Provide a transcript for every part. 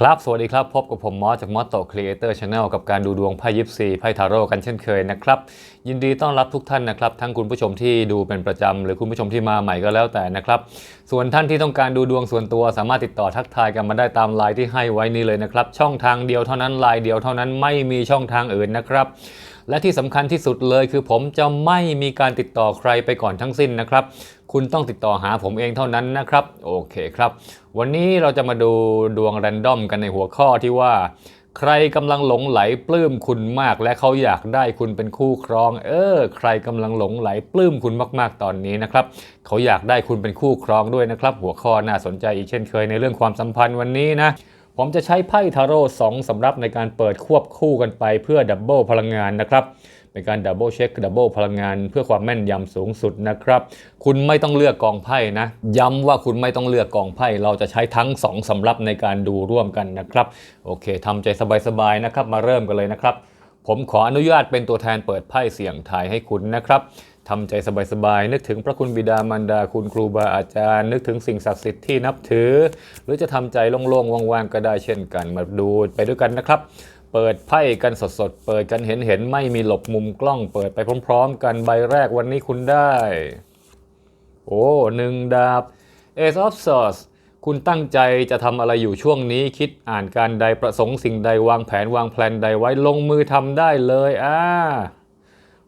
ครับ สวัสดีครับ พบกับผมมอสจากมอสโตครีเอเตอร์ชาแนลกับการดูดวงไพ่ยิปซีไพ่ทาโร่กันเช่นเคยนะครับ ยินดีต้อนรับทุกท่านนะครับ ทั้งคุณผู้ชมที่ดูเป็นประจำ หรือคุณผู้ชมที่มาใหม่ก็แล้วแต่นะครับ ส่วนท่านที่ต้องการดูดวงส่วนตัว สามารถติดต่อทักทายกันมาได้ตามไลน์ที่ให้ไว้นี้เลยนะครับ ช่องทางเดียวเท่านั้นไลน์เดียวเท่านั้นไม่มีช่องทางอื่นนะครับ และที่สำคัญที่สุดเลยคือผมจะไม่มีการติดต่อใครไปก่อนทั้งสิ้นนะครับ คุณต้องติดต่อหาผมเองเท่านั้นนะครับ โอเคครับ วันนี้เราจะมาดูดวงแรนดอมกันในหัวข้อที่ว่า ใครกำลังหลงไหลปลื้มคุณมาก และเขาอยากได้คุณเป็นคู่ครอง เออ ใครกำลังหลงไหลปลื้มคุณมาก ๆ ตอนนี้นะครับเขาอยากได้คุณเป็นคู่ครองด้วยนะครับ หัวข้อน่าสนใจอีกเช่นเคยในเรื่องความสัมพันธ์วันนี้นะ ผมจะใช้ไพ่ทาโร่สองสำรับในการเปิดควบคู่กันไปเพื่อดับเบิลพลังงานนะครับเป็นการดับเบิลเช็คดับเบิลพลังงานเพื่อความแม่นยำสูงสุดนะครับ คุณไม่ต้องเลือกกองไพ่นะ ย้ำว่าคุณไม่ต้องเลือกกองไพ่ เราจะใช้ทั้งสองสำรับในการดูร่วมกันนะครับ โอเคทำใจสบายๆนะครับ มาเริ่มกันเลยนะครับ ผมขออนุญาตเป็นตัวแทนเปิดไพ่เสี่ยงทายให้คุณนะครับ ทำใจสบายๆนึกถึงพระคุณบิดามารดาคุณครูบาอาจารย์ นึกถึงสิ่งศักดิ์สิทธิ์ที่นับถือ หรือจะทำใจโล่งๆว่างๆก็ได้เช่นกันมาดูไปด้วยกันนะครับเปิดไพ่กันสดๆ เปิดกันเห็นๆไม่มีหลบมุมกล้อง เปิดไปพร้อม ๆ กันใบแรกวันนี้คุณได้ โอ้หนึ่งดาบ Ace of Swords คุณตั้งใจจะทำอะไรอยู่ช่วงนี้ คิดอ่านการใดประสงค์สิ่งใดวางแผนวางแผนใดไว้ลงมือทำได้เลยอ่า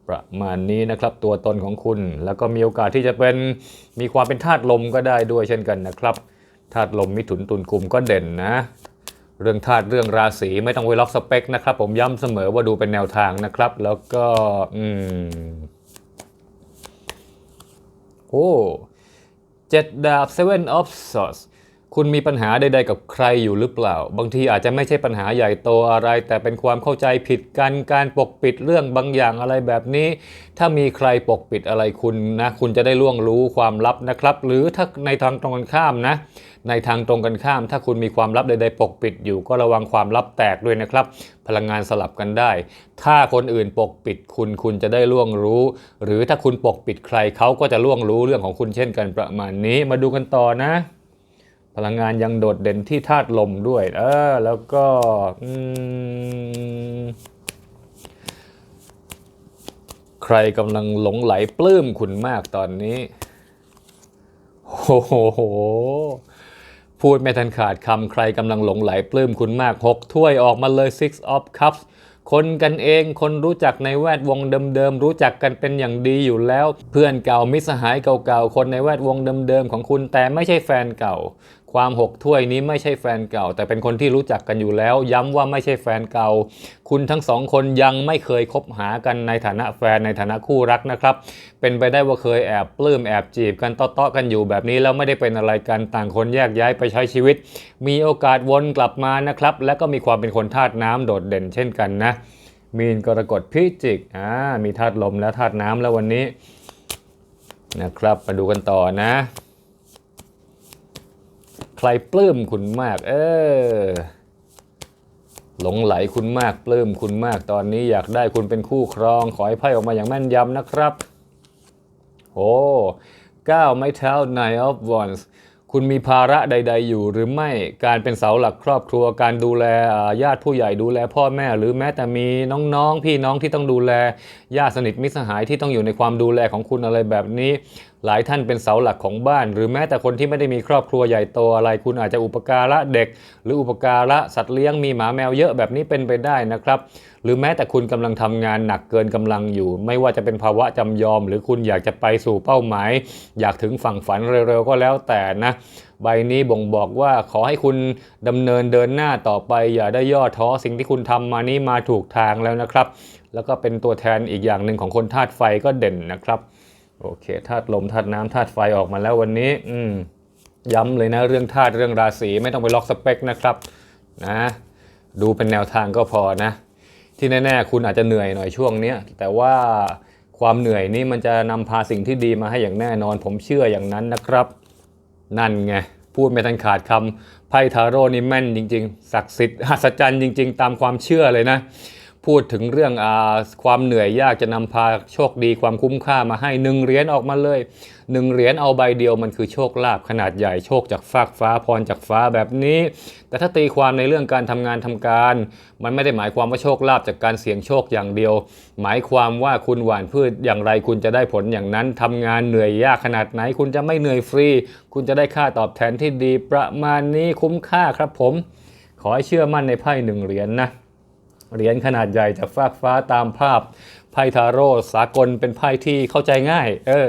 ประมาณนี้นะครับ ตัวตนของคุณ แล้วก็มีโอกาสที่จะเป็นมีความเป็นธาตุลมก็ได้ด้วยเช่นกันนะครับธาตุลมมิถุนตุลกุมก็เด่นนะ เรื่องธาตุเรื่องราศีไม่ต้องไปล็อกสเปคนะครับ ผมย้ำเสมอว่าดูเป็นแนวทางนะครับ แล้วก็อืมโอ้เจ็ดดาบ Seven of Swords คุณมีปัญหาใดๆกับใครอยู่หรือเปล่า บางทีอาจจะไม่ใช่ปัญหาใหญ่โตอะไร แต่เป็นความเข้าใจผิดกัน การปกปิดเรื่องบางอย่างอะไรแบบนี้ ถ้ามีใครปกปิดอะไรคุณนะ คุณจะได้ล่วงรู้ความลับนะครับ หรือถ้าในทางตรงกันข้ามนะ ในทางตรงกันข้าม ถ้าคุณมีความลับใดๆ ปกปิดอยู่ ก็ระวังความลับแตกด้วยนะครับ พลังงานสลับกันได้ ถ้าคนอื่นปกปิดคุณ คุณจะได้ล่วงรู้ หรือถ้าคุณปกปิดใครเขาก็จะล่วงรู้เรื่องของคุณเช่นกันประมาณนี้ มาดูกันต่อนะ พลังงานยังโดดเด่นที่ธาตุลมด้วย เออ แล้วก็ใครกำลังหลงไหลปลื้มคุณมากตอนนี้ โอ้โห พูดไม่ทันขาดคำใครกำลังหลงไหลปลื้มคุณมากหกถ้วยออกมาเลย six of cups คนกันเองคนรู้จักในแวดวงเดิมๆ รู้จักกันเป็นอย่างดีอยู่แล้ว เพื่อนเก่ามิตรสหายเก่าๆ คนในแวดวงเดิมๆ ของคุณแต่ไม่ใช่แฟนเก่า ความหกถ้วยนี้ไม่ใช่แฟนเก่า แต่เป็นคนที่รู้จักกันอยู่แล้ว ย้ำว่าไม่ใช่แฟนเก่า คุณทั้งสองคนยังไม่เคยคบหากันในฐานะแฟนในฐานะคู่รักนะครับ เป็นไปได้ว่าเคยแอบปลื้มแอบจีบกันเตาะๆกันอยู่แบบนี้แล้วไม่ได้เป็นอะไรกันต่างคนแยกย้ายไปใช้ชีวิต มีโอกาสวนกลับมานะครับ และก็มีความเป็นคนธาตุน้ำโดดเด่นเช่นกันนะ มีนกรกฎพิจิกอ่ามีธาตุลมและธาตุน้ำแล้ววันนี้นะครับมาดูกันต่อนะ ใครปลื้มคุณมาก เออหลงไหลคุณมากปลื้มคุณมากตอนนี้อยากได้คุณเป็นคู่ครอง ขอให้ไพ่ออกมาอย่างแม่นยำนะครับโอ้ก้าวไม้เท้า Nine of Wands คุณมีภาระใด ๆ อยู่หรือไม่การเป็นเสาหลักครอบครัว การดูแลญาติผู้ใหญ่ดูแลพ่อแม่ หรือแม้แต่มีน้องๆ พี่น้องที่ต้องดูแลญาติสนิทมิตรสหายที่ต้องอยู่ในความดูแลของคุณอะไรแบบนี้ หลายท่านเป็นเสาหลักของบ้าน หรือแม้แต่คนที่ไม่ได้มีครอบครัวใหญ่โตอะไร คุณอาจจะอุปการะเด็ก หรืออุปการะสัตว์เลี้ยงมีหมาแมวเยอะแบบนี้เป็นไปได้นะครับ หรือแม้แต่คุณกำลังทำงานหนักเกินกำลังอยู่ ไม่ว่าจะเป็นภาวะจำยอม หรือคุณอยากจะไปสู่เป้าหมาย อยากถึงฝั่งฝันเร็วๆก็แล้วแต่นะใบนี้บ่งบอกว่าขอให้คุณดำเนินเดินหน้าต่อไป อย่าได้ย่อท้อสิ่งที่คุณทำมานี้มาถูกทางแล้วนะครับ แล้วก็เป็นตัวแทนอีกอย่างหนึ่งของคนธาตุไฟก็เด่นนะครับ โอเคธาตุลมธาตุน้ำธาตุไฟออกมาแล้ววันนี้ อืมย้ำเลยนะเรื่องธาตุเรื่องราศีไม่ต้องไปล็อกสเปคนะครับนะดูเป็นแนวทางก็พอนะ ที่แน่ๆ คุณอาจจะเหนื่อยหน่อยช่วงนี้แต่ว่าความเหนื่อยนี้มันจะนำพาสิ่งที่ดีมาให้อย่างแน่นอน ผมเชื่ออย่างนั้นนะครับ นั่นไง พูดไม่ทันขาดคำไพ่ทาโร่นี่แม่นจริง ๆ ศักดิ์สิทธิ์หัศจรรย์จริง ๆ ตามความเชื่อเลยนะ พูดถึงเรื่องอความเหนื่อยยากจะนำพาโชคดีความคุ้มค่ามาให้หนึ่งเหรียญออกมาเลยหนึ่งเหรียญเอาใบเดียวมันคือโชคลาภขนาดใหญ่โชคจากฟากฟ้าพรจากฟ้าแบบนี้ แต่ถ้าตีความในเรื่องการทำงานทำการ มันไม่ได้หมายความว่าโชคลาภจากการเสี่ยงโชคอย่างเดียว หมายความว่าคุณหว่านพืชอย่างไรคุณจะได้ผลอย่างนั้นทำงานเหนื่อยยากขนาดไหน คุณจะไม่เหนื่อยฟรี คุณจะได้ค่าตอบแทนที่ดีประมาณนี้คุ้มค่าครับผม ขอให้เชื่อมั่นในไพ่หนึ่งเหรียญนะ เหรียญขนาดใหญ่จากฟากฟ้าตามภาพไพ่ทาโร่สากลเป็นไพ่ที่เข้าใจง่าย เออ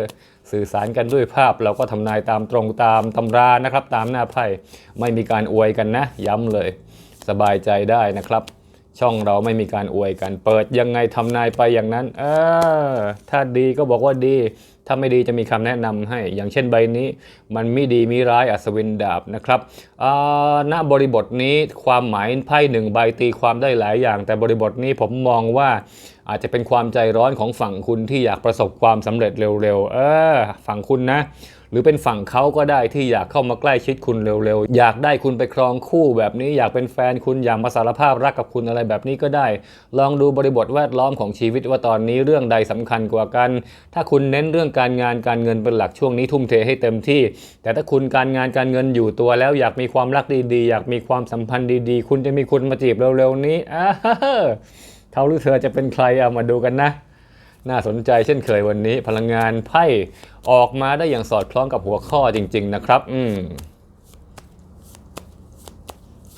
สื่อสารกันด้วยภาพเราก็ทำนายตามตรงตามตำรานะครับ ตามหน้าไพ่ไม่มีการอวยกันนะ ย้ำเลย สบายใจได้นะครับ ช่องเราไม่มีการอวยกัน เปิดยังไงทำนายไปอย่างนั้น เออ ถ้าดีก็บอกว่าดี ถ้าไม่ดีจะมีคำแนะนำให้ อย่างเช่นใบนี้ มันไม่ดีมีร้ายอัศวินดาบนะครับอ่าณบริบทนี้ความหมายไพ่หนึ่งใบตีความได้หลายอย่าง แต่บริบทนี้ผมมองว่า อาจจะเป็นความใจร้อนของฝั่งคุณที่อยากประสบความสำเร็จเร็วๆ เออ ฝั่งคุณนะ หรือเป็นฝั่งเขาก็ได้ที่อยากเข้ามาใกล้ชิดคุณเร็วๆ อยากได้คุณไปครองคู่แบบนี้ อยากเป็นแฟนคุณอยากมาสารภาพรักกับคุณอะไรแบบนี้ก็ได้ ลองดูบริบทแวดล้อมของชีวิตว่าตอนนี้เรื่องใดสำคัญกว่ากัน ถ้าคุณเน้นเรื่องการงานการเงินเป็นหลักช่วงนี้ทุ่มเทให้เต็มที่ แต่ถ้าคุณการงานการเงินอยู่ตัวแล้ว อยากมีความรักดีๆ อยากมีความสัมพันธ์ดีๆ คุณจะมีคนมาจีบเร็วๆนี้อ้า เขาหรือเธอจะเป็นใครเอามาดูกันนะ น่าสนใจเช่นเคยวันนี้ พลังงานไพ่ออกมาได้อย่างสอดคล้องกับหัวข้อจริง ๆ นะครับ อืม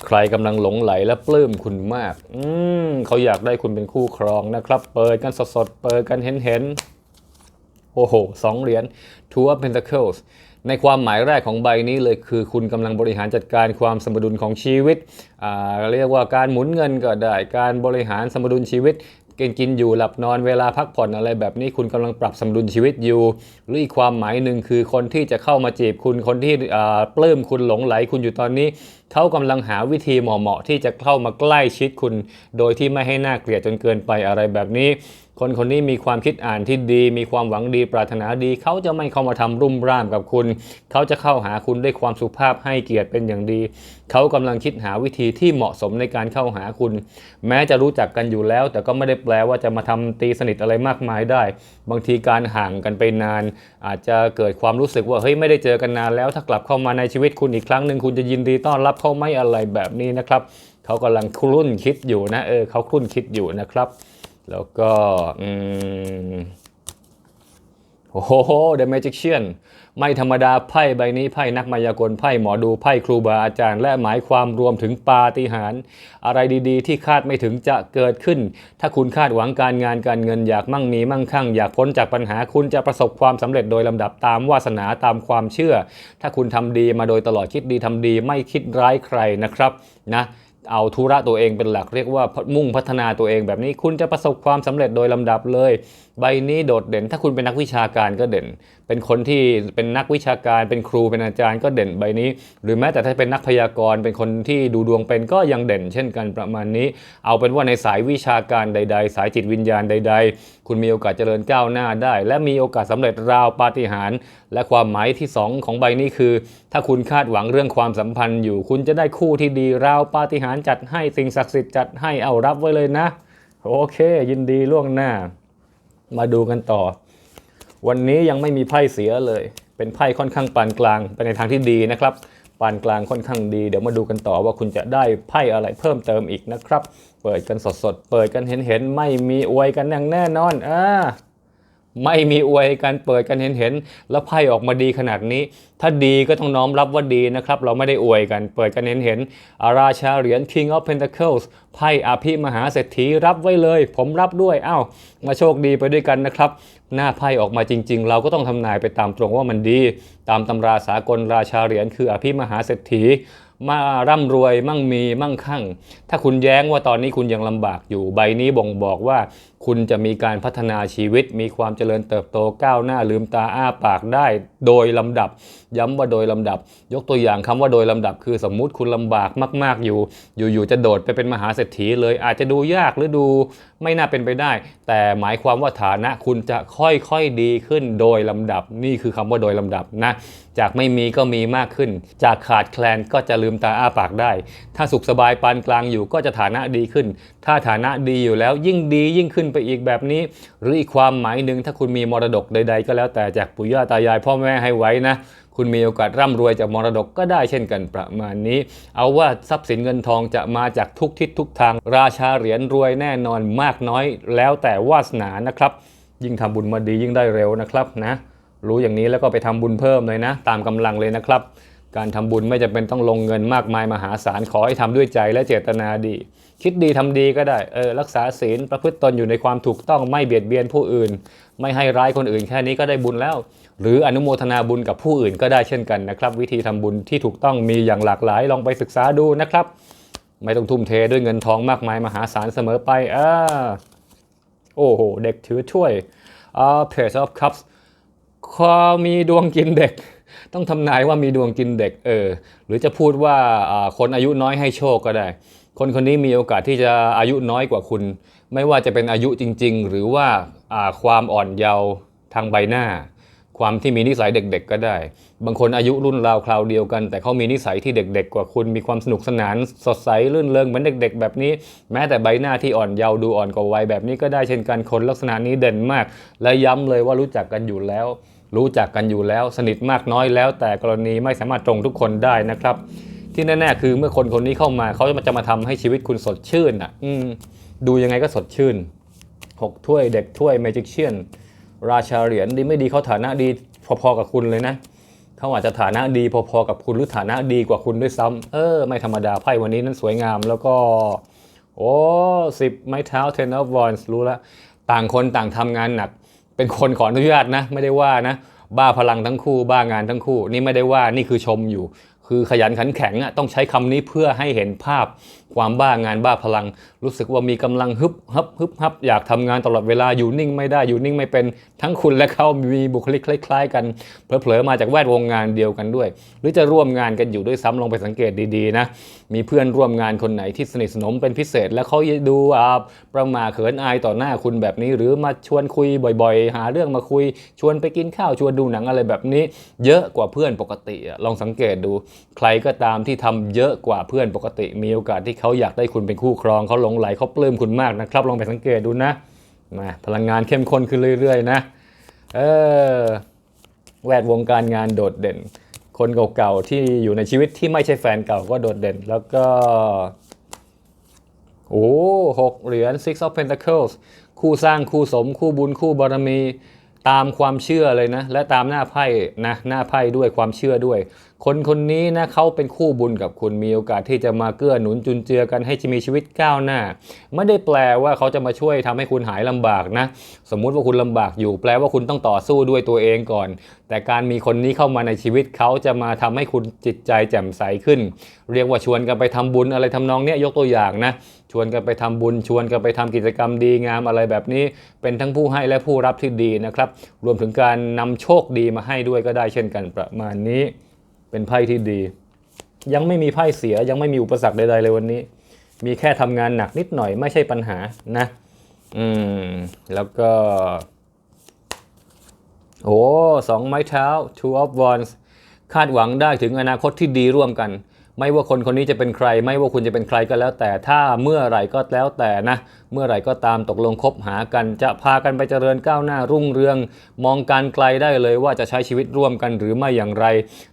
ใครกำลังหลงไหลและปลื้มคุณมาก อืมเขาอยากได้คุณเป็นคู่ครองนะครับ เปิดกันสดๆ เปิดกันเห็นๆ โอ้โหสองเหรียญ Two of Pentacles ในความหมายแรกของใบนี้เลยคือคุณกำลังบริหารจัดการความสมดุลของชีวิต เรียกว่าการหมุนเงินก็ได้ การบริหารสมดุลชีวิตกินกินอยู่หลับนอนเวลาพักผ่อนอะไรแบบนี้คุณกำลังปรับสมดุลชีวิตอยู่ หรืออีกความหมายหนึ่งคือคนที่จะเข้ามาจีบคุณคนที่ปลื้มคุณหลงไหลคุณอยู่ตอนนี้ เขากำลังหาวิธีเหมาะๆที่จะเข้ามาใกล้ชิดคุณ โดยที่ไม่ให้หน่าเกลียดจนเกินไปอะไรแบบนี้ คนคนนี้มีความคิดอ่านที่ดี มีความหวังดีปรารถนาดี เขาจะไม่เข้ามาทำรุ่มร่ามกับคุณ เขาจะเข้าหาคุณด้วยความสุภาพให้เกียรติเป็นอย่างดี เขากำลังคิดหาวิธีที่เหมาะสมในการเข้าหาคุณ แม้จะรู้จักกันอยู่แล้ว แต่ก็ไม่ได้แปลว่าจะมาทำตีสนิทอะไรมากมายได้ บางทีการห่างกันไปนาน อาจจะเกิดความรู้สึกว่าเฮ้ยไม่ได้เจอกันนานแล้ว ถ้ากลับเข้ามาในชีวิตคุณอีกครั้งหนึ่งคุณจะยินดีต้อนรับเขาไหม่อะไรแบบนี้นะครับ เขากำลังครุ่นคิดอยู่นะเออเขาครุ่นคิดอยู่นะครับ แล้วก็อืโอ้โห The Magician ไม่ธรรมดาไพ่ใบนี้ไพ่นักมายากลไพ่หมอดูไพ่ครูบาอาจารย์ และหมายความรวมถึงปาฏิหาริย์อะไรดีๆ ที่คาดไม่ถึงจะเกิดขึ้น ถ้าคุณคาดหวังการงานการเงินอยากมั่งมีมั่งคั่ง อยากพ้นจากปัญหาคุณจะประสบความสำเร็จโดยลำดับตามวาสนาตามความเชื่อ ถ้าคุณทำดีมาโดยตลอดคิดดีทำดีไม่คิดร้ายใครนะครับนะ เอาธุระตัวเองเป็นหลักเรียกว่ามุ่งพัฒนาตัวเองแบบนี้คุณจะประสบความสำเร็จโดยลำดับเลยใบนี้โดดเด่น ถ้าคุณเป็นนักวิชาการก็เด่น เป็นคนที่เป็นนักวิชาการ เป็นครูเป็นอาจารย์ก็เด่นใบนี้ หรือแม้แต่ถ้าเป็นนักพยากรณ์เป็นคนที่ดูดวงเป็นก็ยังเด่น เช่นกันประมาณนี้ เอาเป็นว่าในสายวิชาการใด ๆ สายจิตวิญญาณใด ๆ คุณมีโอกาสเจริญก้าวหน้าได้ และมีโอกาสสำเร็จราวปาฏิหาริย์และความหมายที่สองของใบนี้คือ ถ้าคุณคาดหวังเรื่องความสัมพันธ์อยู่ คุณจะได้คู่ที่ดีราวปาฏิหาริย์จัดให้สิ่งศักดิ์สิทธิ์จัดให้เอารับไว้เลยนะ โอเค ยินดีล่วงหน้า มาดูกันต่อ วันนี้ยังไม่มีไพ่เสียเลย เป็นไพ่ค่อนข้างปานกลางไปในทางที่ดีนะครับปานกลางค่อนข้างดี เดี๋ยวมาดูกันต่อว่าคุณจะได้ไพ่อะไรเพิ่มเติมอีกนะครับ เปิดกันสดๆ เปิดกันเห็นๆ ไม่มีอวยกันอย่างแน่นอนอ่า ไม่มีอวยกันเปิดกันเห็นเห็นแล้วไพ่ออกมาดีขนาดนี้ ถ้าดีก็ต้องน้อมรับว่าดีนะครับ เราไม่ได้อวยกันเปิดกันเห็นเห็นอาราชาเหรียญ King of Pentacles ไพ่อาภิมหาเศรษฐีรับไว้เลย ผมรับด้วยอ้าวมาโชคดีไปด้วยกันนะครับ หน้าไพ่ออกมาจริง ๆ เราก็ต้องทำนายไปตามตรงว่ามันดี ตามตำราสากลราชาเหรียญคืออภิมหาเศรษฐีมาร่ำรวยมั่งมีมั่งคั่ง ถ้าคุณแย้งว่าตอนนี้คุณยังลำบากอยู่ใบนี้บ่งบอกว่า คุณจะมีการพัฒนาชีวิต มีความเจริญเติบโตก้าวหน้าลืมตาอ้าปากได้โดยลำดับ ย้ำว่าโดยลำดับ ยกตัวอย่างคำว่าโดยลำดับ คือสมมุติคุณลำบากมาก ๆอยู่ อยู่ๆจะโดดไปเป็นมหาเศรษฐีเลย อาจจะดูยากหรือดูไม่น่าเป็นไปได้ แต่หมายความว่าฐานะคุณจะค่อยๆดีขึ้นโดยลำดับ นี่คือคำว่าโดยลำดับนะจากไม่มีก็มีมากขึ้น จากขาดแคลนก็จะลืมตาอ้าปากได้ ถ้าสุขสบายปานกลางอยู่ก็จะฐานะดีขึ้น ถ้าฐานะดีอยู่แล้วยิ่งดียิ่งขึ้นไปอีกแบบนี้ หรืออีกความหมายหนึ่งถ้าคุณมีมรดกใด ๆ ก็แล้วแต่จากปู่ย่าตายายพ่อแม่ให้ไว้นะ คุณมีโอกาสร่ำรวยจากมรดกก็ได้เช่นกันประมาณนี้ เอาว่าทรัพย์สินเงินทองจะมาจากทุกทิศทุกทาง ราชาเหรียญรวยแน่นอนมากน้อย แล้วแต่วาสนานะครับ ยิ่งทำบุญมาดียิ่งได้เร็วนะครับนะรู้อย่างนี้แล้วก็ไปทำบุญเพิ่มเลยนะ ตามกำลังเลยนะครับ การทำบุญไม่จำเป็นต้องลงเงินมากมายมหาศาลขอให้ทำด้วยใจและเจตนาดี คิดดีทำดีก็ได้เออรักษาศีลประพฤติตนอยู่ในความถูกต้องไม่เบียดเบียนผู้อื่น ไม่ให้ร้ายคนอื่นแค่นี้ก็ได้บุญแล้ว หรืออนุโมทนาบุญกับผู้อื่นก็ได้เช่นกันนะครับ วิธีทำบุญที่ถูกต้องมีอย่างหลากหลายลองไปศึกษาดูนะครับ ไม่ต้องทุ่มเทด้วยเงินทองมากมายมหาศาลเสมอไปอ่าโอ้โหเด็กถือถ้วยอ่า page of cups คอมีดวงกินเด็กต้องทำนายว่ามีดวงกินเด็กเออหรือจะพูดว่าอ่าคนอายุน้อยให้โชคก็ได้ คนคนนี้มีโอกาสที่จะอายุน้อยกว่าคุณ ไม่ว่าจะเป็นอายุจริง ๆ หรือว่าความอ่อนเยาว์ทางใบหน้า ความที่มีนิสัยเด็ก ๆ ก็ได้ บางคนอายุรุ่นราวคราวเดียวกัน แต่เขามีนิสัยที่เด็ก ๆ กว่าคุณ มีความสนุกสนานสดใสลื่นเริงเหมือนเด็ก ๆ แบบนี้ แม้แต่ใบหน้าที่อ่อนเยาว์ดูอ่อนกว่าวัยแบบนี้ก็ได้เช่นกันคนลักษณะนี้เด่นมาก และย้ำเลยว่ารู้จักกันอยู่แล้ว รู้จักกันอยู่แล้ว สนิทมากน้อยแล้ว แต่กรณีไม่สามารถตรงทุกคนได้นะครับ ที่แน่ๆคือเมื่อคนคนนี้เข้ามาเขาจะมาทำให้ชีวิตคุณสดชื่นอะ อืมดูยังไงก็สดชื่นหกถ้วยเด็กถ้วยเมจิกเชียนราชาเหรียญดีไม่ดีเขาฐานะดีพอๆกับคุณเลยนะเขาอาจจะฐานะดีพอๆกับคุณหรือฐานะดีกว่าคุณด้วยซ้ำเออ ไม่ธรรมดาไพ่วันนี้นั้นสวยงามแล้วก็โอ้สิบไม้เท้า ten of wands รู้ล้วต่างคนต่างทำงานหนัก เป็นคนขออนุญาตนะ ไม่ได้ว่านะ บ้าพลังทั้งคู่ บ้างานทั้งคู่ นี่ไม่ได้ว่านี่คือชมอยู่ คือขยันขันแข็งอะต้องใช้คำนี้เพื่อให้เห็นภาพ ความบ้างานบ้าพลัง รู้สึกว่ามีกำลังฮึบฮับฮึบฮับอยากทำงานตลอดเวลาอยู่นิ่งไม่ได้อยู่นิ่งไม่เป็นทั้งคุณและเขามีบุคลิกคล้าย ๆ กันเผลอๆมาจากแวดวงงานเดียวกันด้วย หรือจะร่วมงานกันอยู่ด้วยซ้ำลองไปสังเกตดีๆนะมีเพื่อนร่วมงานคนไหนที่สนิทสนมเป็นพิเศษ แล้วเขาดูอาประมาเขินอายต่อหน้าคุณแบบนี้ หรือมาชวนคุยบ่อยๆ หาเรื่องมาคุย ชวนไปกินข้าวชวนดูหนังอะไรแบบนี้ เยอะกว่าเพื่อนปกติลองสังเกตดู ใครก็ตามที่ทำเยอะกว่าเพื่อนปกติ มีโอกาสที่เขาอยากได้คุณเป็นคู่ครองเขาหลงไหลเขาปลื้มคุณมากนะครับ ลองไปสังเกตดูนะมาพลังงานเข้มข้นขึ้นเรื่อยๆนะเออแวดวงการงานโดดเด่น คนเก่าๆที่อยู่ในชีวิตที่ไม่ใช่แฟนเก่าก็โดดเด่น แล้วก็โอ้หกเหรียญ six of pentacles คู่สร้างคู่สม คู่บุญคู่บารมีตามความเชื่อเลยนะ และตามหน้าไพ่นะหน้าไพ่ด้วยความเชื่อด้วย คนคนนี้นะเขาเป็นคู่บุญกับคุณมีโอกาสที่จะมาเกื้อหนุนจุนเจือกันให้มีชีวิตก้าวหน้า ไม่ได้แปลว่าเขาจะมาช่วยทำให้คุณหายลำบากนะ สมมุติว่าคุณลำบากอยู่ แปลว่าคุณต้องต่อสู้ด้วยตัวเองก่อน แต่การมีคนนี้เข้ามาในชีวิตเขาจะมาทำให้คุณจิตใจแจ่มใสขึ้น เรียกว่าชวนกันไปทำบุญอะไรทำนองเนี้ยยกตัวอย่างนะชวนกันไปทำบุญชวนกันไปทำกิจกรรมดีงามอะไรแบบนี้ เป็นทั้งผู้ให้และผู้รับที่ดีนะครับ รวมถึงการนำโชคดีมาให้ด้วยก็ได้เช่นกันประมาณนี้ เป็นไพ่ที่ดี ยังไม่มีไพ่เสียยังไม่มีอุปสรรคใดๆเลยวันนี้ มีแค่ทำงานหนักนิดหน่อยไม่ใช่ปัญหานะ อืม แล้วก็ โอ้สองไม้เท้า two of wands คาดหวังได้ถึงอนาคตที่ดีร่วมกัน ไม่ว่าคนคนนี้จะเป็นใคร ไม่ว่าคุณจะเป็นใครก็แล้วแต่ถ้าเมื่อไหร่ก็แล้วแต่นะ เมื่อไหร่ก็ตามตกลงคบหากัน จะพากันไปเจริญก้าวหน้ารุ่งเรือง มองการไกลได้เลยว่าจะใช้ชีวิตร่วมกันหรือไม่อย่างไร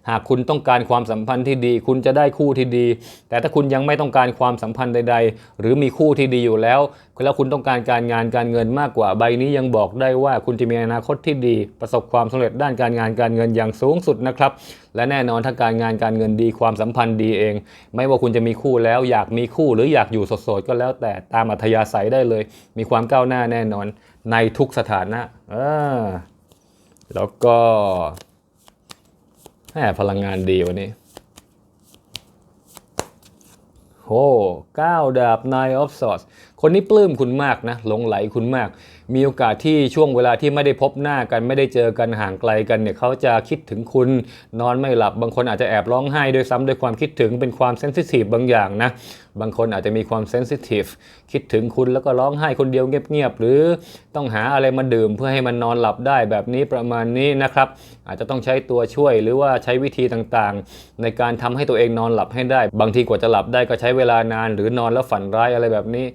หากคุณต้องการความสัมพันธ์ที่ดี คุณจะได้คู่ที่ดี แต่ถ้าคุณยังไม่ต้องการความสัมพันธ์ใด ๆ หรือมีคู่ที่ดีอยู่แล้วแล้วคุณต้องการการงานการเงินมากกว่าใบนี้ยังบอกได้ว่าคุณจะมีอนาคตที่ดี ประสบความสำเร็จด้านการงานการเงินอย่างสูงสุดนะครับ และแน่นอนถ้าการงานการเงินดีความสัมพันธ์ดีเอง ไม่ว่าคุณจะมีคู่แล้วอยากมีคู่หรืออยากอยู่โสดๆก็แล้วแต่ตามอัธยาศัยได้เลย มีความก้าวหน้าแน่นอนในทุกสถานะแล้วก็แหมพลังงานดีวันนี้โอ้ก้าดาบ Nine of Swords คนนี้ปลื้มคุณมากนะหลงไหลคุณมาก มีโอกาสที่ช่วงเวลาที่ไม่ได้พบหน้ากันไม่ได้เจอกันห่างไกลกันเนี่ยเขาจะคิดถึงคุณนอนไม่หลับบางคนอาจจะแอบร้องไห้ด้วยซ้ำด้วยความคิดถึงเป็นความเซนซิทีฟบางอย่างนะบางคนอาจจะมีความเซนซิทีฟคิดถึงคุณแล้วก็ร้องไห้คนเดียวเงียบๆหรือต้องหาอะไรมาดื่มเพื่อให้มันนอนหลับได้แบบนี้ประมาณนี้นะครับอาจจะต้องใช้ตัวช่วยหรือว่าใช้วิธีต่างๆ ในการทำให้ตัวเองนอนหลับให้ได้ บางทีกว่าจะหลับได้ก็ใช้เวลานาน หรือนอนแล้วฝันร้ายอะไรแบบนี้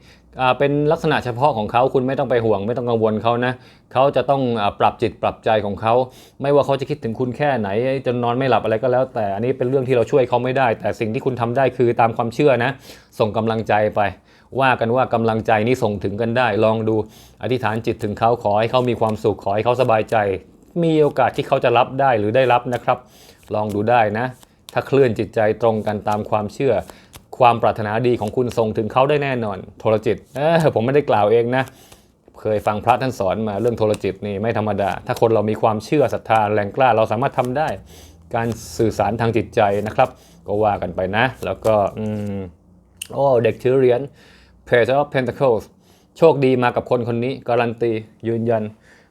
เป็นลักษณะเฉพาะของเขาคุณไม่ต้องไปห่วง ไม่ต้องกังวลเขานะเขาจะต้องปรับจิตปรับใจของเขา ไม่ว่าเขาจะคิดถึงคุณแค่ไหนจนนอนไม่หลับอะไรก็แล้ว แต่อันนี้เป็นเรื่องที่เราช่วยเขาไม่ได้ แต่สิ่งที่คุณทำได้คือตามความเชื่อนะ ส่งกำลังใจไป ว่ากันว่ากำลังใจนี้ส่งถึงกันได้ ลองดูอธิษฐานจิตถึงเขาขอให้เขามีความสุขขอให้เขาสบายใจ มีโอกาสที่เขาจะรับได้หรือได้รับนะครับ ลองดูได้นะถ้าเคลื่อนจิตใจตรงกันตามความเชื่อ ความปรารถนาดีของคุณส่งถึงเขาได้แน่นอน โทรจิตเออผมไม่ได้กล่าวเองนะ เคยฟังพระท่านสอนมาเรื่องโทรจิตนี่ไม่ธรรมดา ถ้าคนเรามีความเชื่อศรัทธาแรงกล้าเราสามารถทำได้ การสื่อสารทางจิตใจนะครับ ก็ว่ากันไปนะ แล้วก็อืมโอ้เด็กถือเหรียญ Page of Pentacles โชคดีมากับคนคนนี้ การันตียืนยัน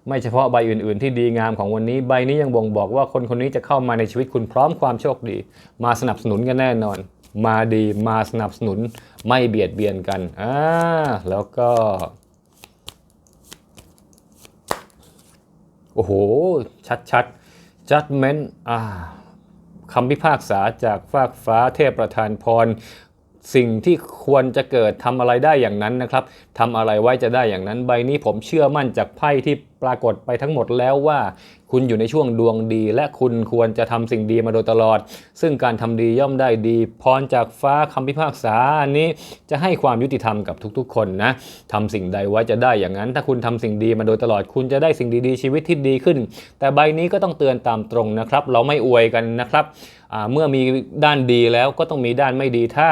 ไม่เฉพาะใบอื่น ๆ ที่ดีงามของวันนี้ ใบนี้ยังบ่งบอกว่าคนคนนี้จะเข้ามาในชีวิตคุณพร้อมความโชคดี มาสนับสนุนกันแน่นอน มาดีมาสนับสนุนไม่เบียดเบียนกันอ่าแล้วก็ โอ้โห ชัดๆ judgment อ่าคำพิพากษาจากฟากฟ้าเทพประธานพรสิ่งที่ควรจะเกิดทำอะไรได้อย่างนั้นนะครับทำอะไรไว้จะได้อย่างนั้น ใบนี้ผมเชื่อมั่นจากไพ่ที่ ปรากฏไปทั้งหมดแล้วว่า คุณอยู่ในช่วงดวงดี และคุณควรจะทำสิ่งดีมาโดยตลอด ซึ่งการทำดีย่อมได้ดีพรจากฟ้าคำพิพากษาอันนี้จะให้ความยุติธรรมกับทุกๆ คนนะทำสิ่งใดไว้จะได้อย่างนั้น ถ้าคุณทำสิ่งดีมาโดยตลอด คุณจะได้สิ่งดีๆชีวิตที่ดีขึ้น แต่ใบนี้ก็ต้องเตือนตามตรงนะครับ เราไม่อวยกันนะครับเมื่อมีด้านดีแล้วก็ต้องมีด้านไม่ดีถ้า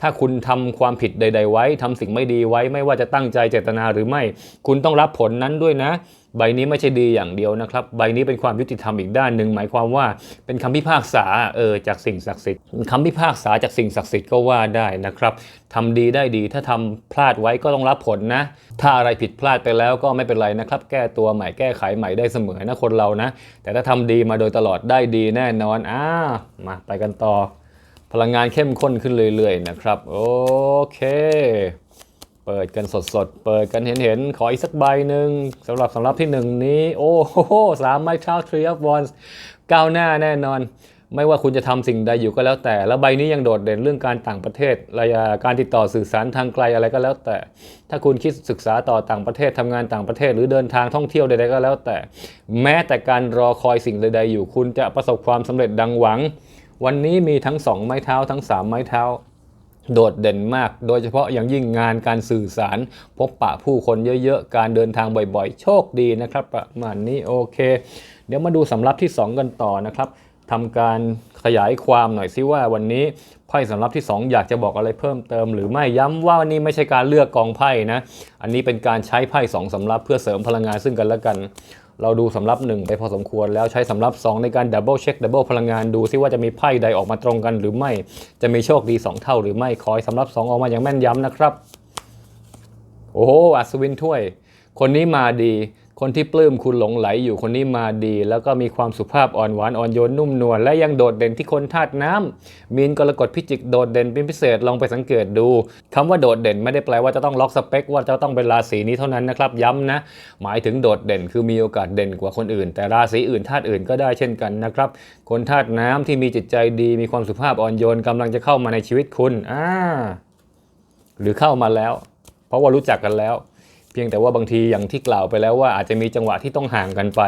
ถ้าคุณทำความผิดใด ๆ ไว้ทำสิ่งไม่ดีไว้ไม่ว่าจะตั้งใจเจตนาหรือไม่ คุณต้องรับผลนั้นด้วยนะ ใบนี้ไม่ใช่ดีอย่างเดียวนะครับ ใบนี้เป็นความยุติธรรมอีกด้านหนึ่งหมายความว่าเป็นคำพิพากษาเออจากสิ่งศักดิ์สิทธิ์คำพิพากษาจากสิ่งศักดิ์สิทธิ์ก็ว่าได้นะครับทำดีได้ดี ถ้าทำพลาดไว้ก็ต้องรับผลนะ ถ้าอะไรผิดพลาดไปแล้วก็ไม่เป็นไรนะครับ แก้ตัวใหม่แก้ไขใหม่ได้เสมอนะคนเรานะ แต่ถ้าทำดีมาโดยตลอดได้ดีแน่นอนอ่ามาไปกันต่อ พลังงานเข้มข้นขึ้นเรื่อยๆนะครับ โอเค เปิดกันสดๆ เปิดกันเห็นๆ ขออีกสักใบหนึ่งสำหรับสำหรับที่หนึ่งนี้ โอ้โหสามไม้เท้าทรีอ f วอนส์ก้าวหน้าแน่นอน ไม่ว่าคุณจะทำสิ่งใดอยู่ก็แล้วแต่ แล้วใบนี้ยังโดดเด่นเรื่องการต่างประเทศระยะการติดต่อสื่อสารทางไกลอะไรก็แล้วแต่ ถ้าคุณคิดศึกษาต่อต่างประเทศทำงานต่างประเทศ หรือเดินทางท่องเที่ยวใดๆก็แล้วแต่ แม้แต่การรอคอยสิ่งใดๆอยู่ คุณจะประสบความสำเร็จดังหวัง วันนี้มีทั้ง 2 ไม้เท้าทั้ง 3 ไม้เท้า โดดเด่นมาก โดยเฉพาะอย่างยิ่งงานการสื่อสาร พบปะผู้คนเยอะๆ การเดินทางบ่อยๆ โชคดีนะครับ ประมาณนี้โอเค เดี๋ยวมาดูสำรับที่ 2 กันต่อนะครับทำการขยายความหน่อยซิว่าวันนี้ไพ่สำรับที่ 2 อยากจะบอกอะไรเพิ่มเติม หรือไม่ย้ำว่าวันนี้ไม่ใช่การเลือกกองไพ่นะ อันนี้เป็นการใช้ไพ่สองสำรับเพื่อเสริมพลังงานซึ่งกันและกัน เราดูสำรับหนึ่งไปพอสมควรแล้วใช้สำรับ 2 ในการดับเบิลเช็คดับเบิลพลังงานดูซิว่าจะมีไพ่ใดออกมาตรงกันหรือไม่ จะมีโชคดี 2 เท่าหรือไม่คอยสำรับ 2 ออกมาอย่างแม่นยำนะครับ โอ้โหอัศวินถ้วย คนนี้มาดี คนที่ปลื้มคุณหลงไหลอยู่คนนี้มาดี แล้วก็มีความสุภาพอ่อนหวานอ่อนโยนนุ่มนวลและยังโดดเด่นที่คนธาตุน้ำมีนกรกฎพิจิกโดดเด่นเป็นพิเศษลองไปสังเกตดูคำว่าโดดเด่นไม่ได้แปลว่าจะต้องล็อกสเปค ว่าจะต้องเป็นราศีนี้เท่านั้นนะครับย้ำนะ หมายถึงโดดเด่นคือมีโอกาสเด่นกว่าคนอื่น แต่ราศีอื่นธาตุอื่นก็ได้เช่นกันนะครับคนธาตุน้ำที่มีจิตใจดีมีความสุภาพอ่อนโยนกำลังจะเข้ามาในชีวิตคุณอ่าหรือเข้ามาแล้ว เพราะว่ารู้จักกันแล้ว พียงแต่ว่าบางทีอย่างที่กล่าวไปแล้วว่าอาจจะมีจังหวะที่ต้องห่างกันไป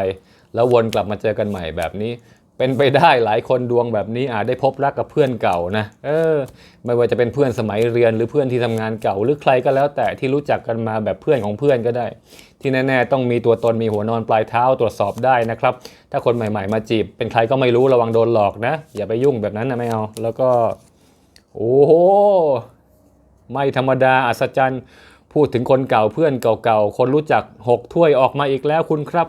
แล้ววนกลับมาเจอกันใหม่แบบนี้ เป็นไปได้หลายคนดวงแบบนี้อาจได้พบรักกับเพื่อนเก่านะเออ ไม่ว่าจะเป็นเพื่อนสมัยเรียนหรือเพื่อนที่ทำงานเก่า หรือใครก็แล้วแต่ที่รู้จักกันมาแบบเพื่อนของเพื่อนก็ได้ ที่แน่ๆต้องมีตัวตนมีหัวนอนปลายเท้าตรวจสอบได้นะครับถ้าคนใหม่ๆมาจีบ เป็นใครก็ไม่รู้ระวังโดนหลอกนะ อย่าไปยุ่งแบบนั้นนะไม่เอาแล้วก็ โอ้โหไม่ธรรมดาอัศจรรย์ พูดถึงคนเก่าเพื่อนเก่าๆ คนรู้จัก 6 ถ้วยออกมาอีกแล้วคุณครับ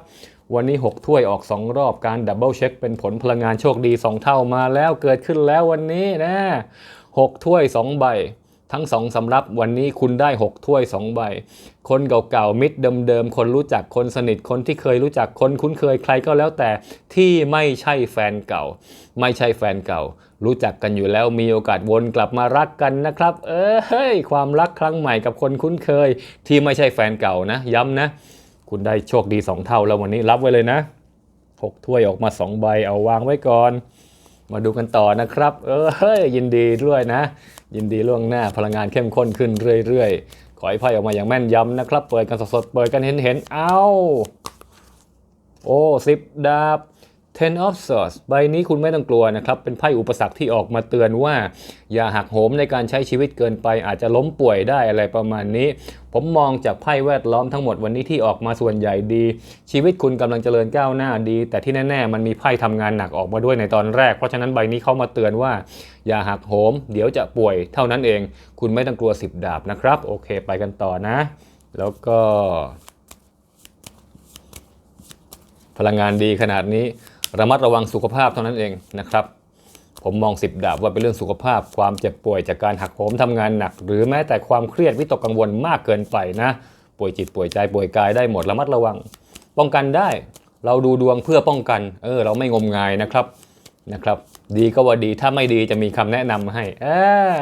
วันนี้ 6 ถ้วยออก 2 รอบการดับเบิลเช็คเป็นผลพลังงานโชคดี 2 เท่ามาแล้วเกิดขึ้นแล้ววันนี้นะ 6 ถ้วย 2 ใบ ทั้งสองสำรับวันนี้คุณได้ 6 ถ้วย 2 ใบ คนเก่าๆ มิตรเดิมๆ คนรู้จักคนสนิทคนที่เคยรู้จักคนคุ้นเคยใครก็แล้วแต่ที่ไม่ใช่แฟนเก่า ไม่ใช่แฟนเก่า รู้จักกันอยู่แล้วมีโอกาสวนกลับมารักกันนะครับ เออเฮ้ยความรักครั้งใหม่กับคนคุ้นเคย ที่ไม่ใช่แฟนเก่านะ ย้ำนะ คุณได้โชคดี 2 เท่าแล้ววันนี้รับไว้เลยนะ 6 ถ้วยออกมา 2 ใบเอาวางไว้ก่อน มาดูกันต่อนะครับ เออเฮ้ยยินดีด้วยนะ ยินดีล่วงหน้าพลังงานเข้มข้นขึ้นเรื่อยๆ ขอให้ไพ่ออกมาอย่างแม่นยำนะครับ เปิดกันสดๆ เปิดกันเห็นๆ เอ้า โอ้สิบดาบ Ten of Swords ใบนี้คุณไม่ต้องกลัวนะครับ เป็นไพ่อุปสรรคที่ออกมาเตือนว่า อย่าหักโหมในการใช้ชีวิตเกินไป อาจจะล้มป่วยได้อะไรประมาณนี้ ผมมองจากไพ่แวดล้อมทั้งหมดวันนี้ที่ออกมาส่วนใหญ่ดี ชีวิตคุณกำลังเจริญก้าวหน้าดี แต่ที่แน่ ๆ มันมีไพ่ทำงานหนักออกมาด้วยในตอนแรก เพราะฉะนั้นใบนี้เขามาเตือนว่า อย่าหักโหม เดี๋ยวจะป่วยเท่านั้นเอง คุณไม่ต้องกลัว 10 ดาบนะครับ โอเค ไปกันต่อนะ แล้วก็ พลังงานดีขนาดนี้ ระมัดระวังสุขภาพเท่านั้นเองนะครับผมมองสิบดาบว่าเป็นเรื่องสุขภาพ ความเจ็บป่วยจากการหักโหมทำงานหนัก หรือแม้แต่ความเครียดวิตกกังวลมากเกินไปนะ ป่วยจิตป่วยใจป่วยกายได้หมดระมัดระวัง ป้องกันได้ เราดูดวงเพื่อป้องกัน เออ เราไม่งมงายนะครับนะครับ ดีก็ว่าดีถ้าไม่ดีจะมีคำแนะนำให้เออ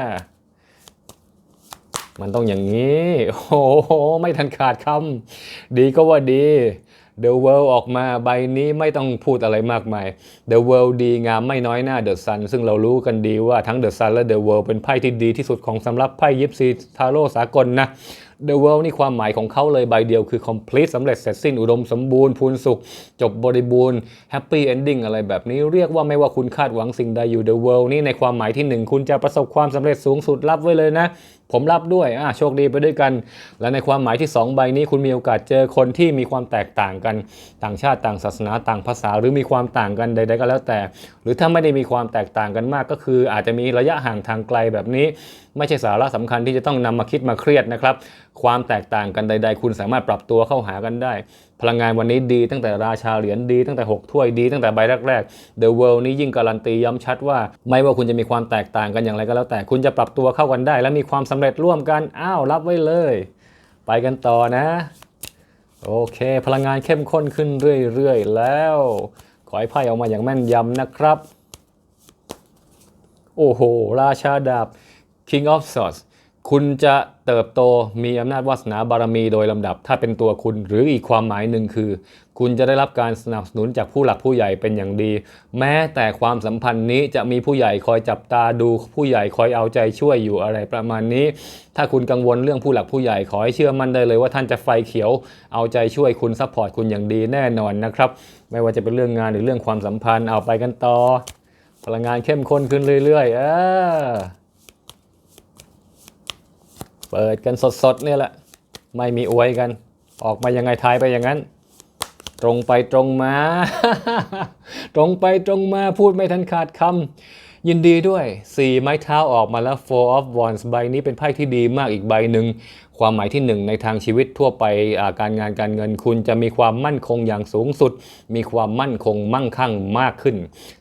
มันต้องอย่างนี้ โอ้โหไม่ทันขาดคำดีก็ว่าดี The World ออกมาใบนี้ไม่ต้องพูดอะไรมากมาย The World ดีงามไม่น้อยหน้า The Sun ซึ่งเรารู้กันดีว่าทั้ง The Sun และ The World เป็นไพ่ที่ดีที่สุดของสำหรับไพ่ยิปซีทาโร่สากลนะ The World นี่ความหมายของเขาเลยใบเดียวคือ complete สำเร็จเสร็จสิ้นอุดมสมบูรณ์พูนสุข จบบริบูรณ์ happy ending อะไรแบบนี้เรียกว่าไม่ว่าคุณคาดหวังสิ่งใดอยู่ The World นี่ในความหมายที่หนึ่งคุณจะประสบความสำเร็จสูงสุดรับไว้เลยนะ ผมรับด้วยอะโชคดีไปด้วยกัน และในความหมายที่ 2 ใบนี้คุณมีโอกาสเจอคนที่มีความแตกต่างกัน ต่างชาติต่างศาสนาต่างภาษาหรือมีความต่างกันใด ๆ ก็แล้วแต่ หรือถ้าไม่ได้มีความแตกต่างกันมากก็คือ อาจจะมีระยะห่างทางไกลแบบนี้ ไม่ใช่สาระสำคัญที่จะต้องนำมาคิดมาเครียดนะครับ ความแตกต่างกันใด ๆ คุณสามารถปรับตัวเข้าหากันได้ พลังงานวันนี้ดีตั้งแต่ราชาเหรียญดี ตั้งแต่ 6 ถ้วยดี ตั้งแต่ใบแรกๆ The World นี้ยิ่งการันตีย้ำชัดว่า ไม่ว่าคุณจะมีความแตกต่างกันอย่างไรก็แล้วแต่คุณจะปรับตัวเข้ากันได้ และมีความสำเร็จร่วมกันอ้าวรับไว้เลย ไปกันต่อนะโอเค พลังงานเข้มข้นขึ้นเรื่อยๆ แล้ว ขอให้ไพ่ออกมาอย่างแม่นยำนะครับ โอ้โห ราชาดาบ King of Swords คุณจะเติบโตมีอำนาจวาสนาบารมีโดยลำดับ ถ้าเป็นตัวคุณหรืออีกความหมายหนึ่งคือ คุณจะได้รับการสนับสนุนจากผู้หลักผู้ใหญ่เป็นอย่างดี แม้แต่ความสัมพันธ์นี้จะมีผู้ใหญ่คอยจับตาดูผู้ใหญ่คอยเอาใจช่วยอยู่อะไรประมาณนี้ ถ้าคุณกังวลเรื่องผู้หลักผู้ใหญ่ขอให้เชื่อมั่นได้เลยว่าท่านจะไฟเขียวเอาใจช่วยคุณซัพพอร์ตคุณอย่างดีแน่นอนนะครับไม่ว่าจะเป็นเรื่องงานหรือเรื่องความสัมพันธ์เอาไปกันต่อ พลังงานเข้มข้นขึ้นเรื่อยๆเออ เปิดกันสดๆเนี่ยแหละ ไม่มีอวยกัน ออกมายังไงทายไปอย่างนั้น ตรงไปตรงมา ตรงไปตรงมาพูดไม่ทันขาดคำยินดีด้วย 4 ไม้เท้าออกมาแล้ว Four of Wands ใบนี้เป็นไพ่ที่ดีมากอีกใบหนึ่ง ความหมายที่ 1 ในทางชีวิตทั่วไปการงานการเงินคุณจะมีความมั่นคงอย่างสูงสุด มีความมั่นคงมั่งคั่งมากขึ้น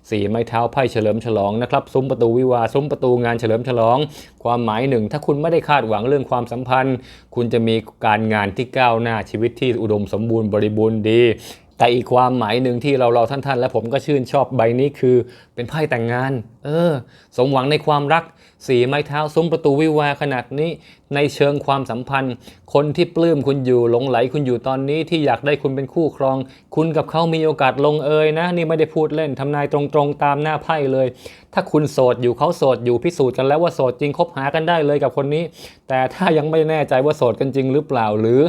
สีไม้เท้าไพ่เฉลิมฉลองนะครับซุ้มประตูวิวาซุ้มประตูงานเฉลิมฉลอง ความหมายหนึ่งถ้าคุณไม่ได้คาดหวังเรื่องความสัมพันธ์ คุณจะมีการงานที่ก้าวหน้าชีวิตที่อุดมสมบูรณ์บริบูรณ์ดีแต่อีกความหมายหนึ่งที่เราเราท่านๆ และผมก็ชื่นชอบใบนี้คือเป็นไพ่แต่งงาน เออ สมหวังในความรักสีไม้เท้าซุ้มประตูวิวาขนาดนี้ ในเชิงความสัมพันธ์ คนที่ปลื้มคุณอยู่หลงไหลคุณอยู่ตอนนี้ที่อยากได้คุณเป็นคู่ครอง คุณกับเขามีโอกาสลงเอยนะ นี่ไม่ได้พูดเล่นทำนายตรงๆตามหน้าไพ่เลย ถ้าคุณโสดอยู่เขาโสดอยู่พิสูจน์กันแล้วว่าโสดจริงคบหากันได้เลยกับคนนี้ แต่ถ้ายังไม่แน่ใจว่าโสดกันจริงหรือเปล่าหรือ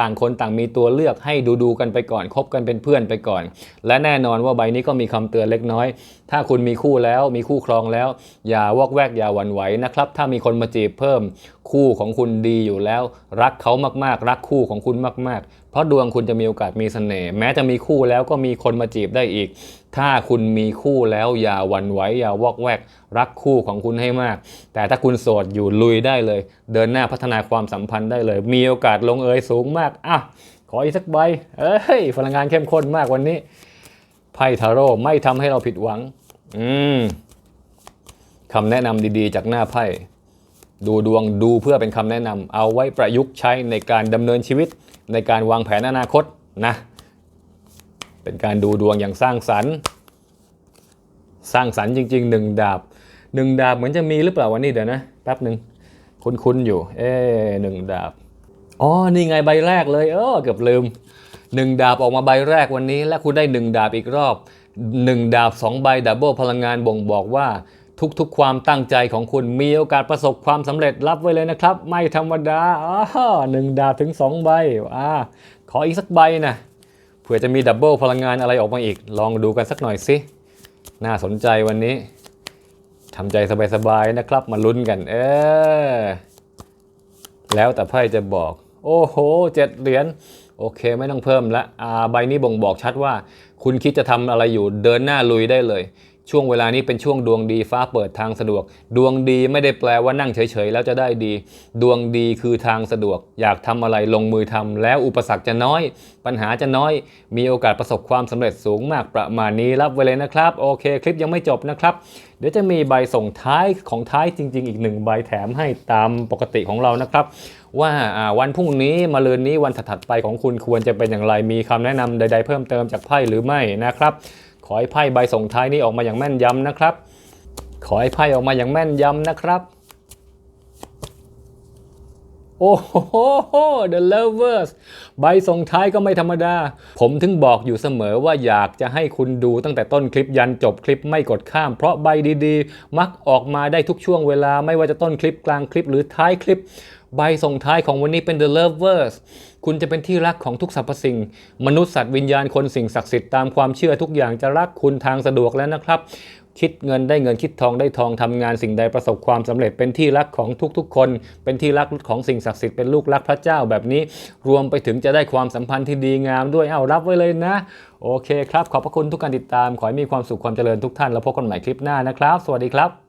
ต่างคนต่างมีตัวเลือกให้ดูดูๆกันไปก่อนคบกันเป็นเพื่อนไปก่อน และแน่นอนว่าใบนี้ก็มีคำเตือนเล็กน้อย ถ้าคุณมีคู่แล้วมีคู่ครองแล้ว อย่าวอกแวกอย่าหวั่นไหวนะครับ ถ้ามีคนมาจีบเพิ่ม คู่ของคุณดีอยู่แล้ว รักเขามากๆ รักคู่ของคุณมาก ๆ เพราะดวงคุณจะมีโอกาสมีเสน่ห์แม้จะมีคู่แล้วก็มีคนมาจีบได้อีก ถ้าคุณมีคู่แล้วอย่าหวั่นไหวอย่าวอกแวก รักคู่ของคุณให้มาก แต่ถ้าคุณโสดอยู่ลุยได้เลย เดินหน้าพัฒนาความสัมพันธ์ได้เลย มีโอกาสลงเอยสูงมากอะขออีกสักใบเอ้ยพลังงานเข้มข้นมากวันนี้ ไพ่ทาโร่ไม่ทำให้เราผิดหวัง อืมคำแนะนำดีๆ จากหน้าไพ่ ดูดวงดูเพื่อเป็นคำแนะนำเอาไว้ประยุกต์ใช้ในการดำเนินชีวิต ในการวางแผนอนาคตนะ เป็นการดูดวงอย่างสร้างสรรค์ สร้างสรรค์จริงๆหนึ่งดาบหนึ่งดาบเหมือนจะมีหรือเปล่าวันนี้เดี๋ยวนะแป๊บหนึ่งคุ้นๆอยู่ เอ๊หนึ่งดาบอ๋อนี่ไงใบแรกเลย เออเกือบลืม หนึ่งดาบออกมาใบแรกวันนี้ และคุณได้หนึ่งดาบอีกรอบหนึ่งดาบสองใบดับเบิลพลังงานบ่งบอกว่าทุกๆ ความตั้งใจของคุณมีโอกาสประสบความสำเร็จรับไว้เลยนะครับ ไม่ธรรมดาอ๋อหนึ่งดาบถึงสองใบอ่าขออีกสักใบนะเผื่อจะมีดับเบิลพลังงานอะไรออกมาอีก ลองดูกันสักหน่อยสิ น่าสนใจวันนี้ทำใจสบายๆนะครับ มาลุ้นกัน เออ แล้วแต่ไพ่จะบอก โอ้โหเจ็ดเหรียญ โอเคไม่ต้องเพิ่มละใบนี้บ่งบอกชัดว่า คุณคิดจะทำอะไรอยู่เดินหน้าลุยได้เลย ช่วงเวลานี้เป็นช่วงดวงดีฟ้าเปิดทางสะดวก ดวงดีไม่ได้แปลว่านั่งเฉยๆแล้วจะได้ดี ดวงดีคือทางสะดวก อยากทำอะไรลงมือทำแล้วอุปสรรคจะน้อย ปัญหาจะน้อย มีโอกาสประสบความสำเร็จสูงมากประมาณนี้รับไว้เลยนะครับ โอเค คลิปยังไม่จบนะครับ เดี๋ยวจะมีใบส่งท้ายของท้ายจริง ๆ อีกหนึ่งใบแถมให้ตามปกติของเรานะครับ ว่าวันพรุ่งนี้มาลืนนี้วันถัดไปของคุณควรจะเป็นอย่างไร มีคำแนะนำใด ๆ เพิ่มเติมจากไพ่หรือไม่นะครับ ขอให้ไพ่ใบส่งท้ายนี้ออกมาอย่างแม่นยำนะครับ ขอให้ไพ่ออกมาอย่างแม่นยำนะครับ โอ้โห The Lovers ใบส่งท้ายก็ไม่ธรรมดา ผมถึงบอกอยู่เสมอว่าอยากจะให้คุณดูตั้งแต่ต้นคลิปยันจบคลิปไม่กดข้าม เพราะใบดีๆ มักออกมาได้ทุกช่วงเวลาไม่ว่าจะต้นคลิปกลางคลิปหรือท้ายคลิป ใบส่งท้ายของวันนี้เป็น The Lovers คุณจะเป็นที่รักของทุกสรรพสิ่ง มนุษย์สัตว์วิญญาณคนสิ่งศักดิ์สิทธิ์ตามความเชื่อทุกอย่างจะรักคุณทางสะดวกแล้วนะครับ คิดเงินได้เงินคิดทองได้ทองทำงานสิ่งใดประสบความสำเร็จเป็นที่รักของทุกๆ คน เป็นที่รักของสิ่งศักดิ์สิทธิ์เป็นลูกรักพระเจ้าแบบนี้ รวมไปถึงจะได้ความสัมพันธ์ที่ดีงามด้วยเอารับไว้เลยนะ โอเคครับ ขอบพระคุณทุกการติดตามขอให้มีความสุขความเจริญทุกท่านแล้วพบกันใหม่คลิปหน้านะครับ สวัสดีครับ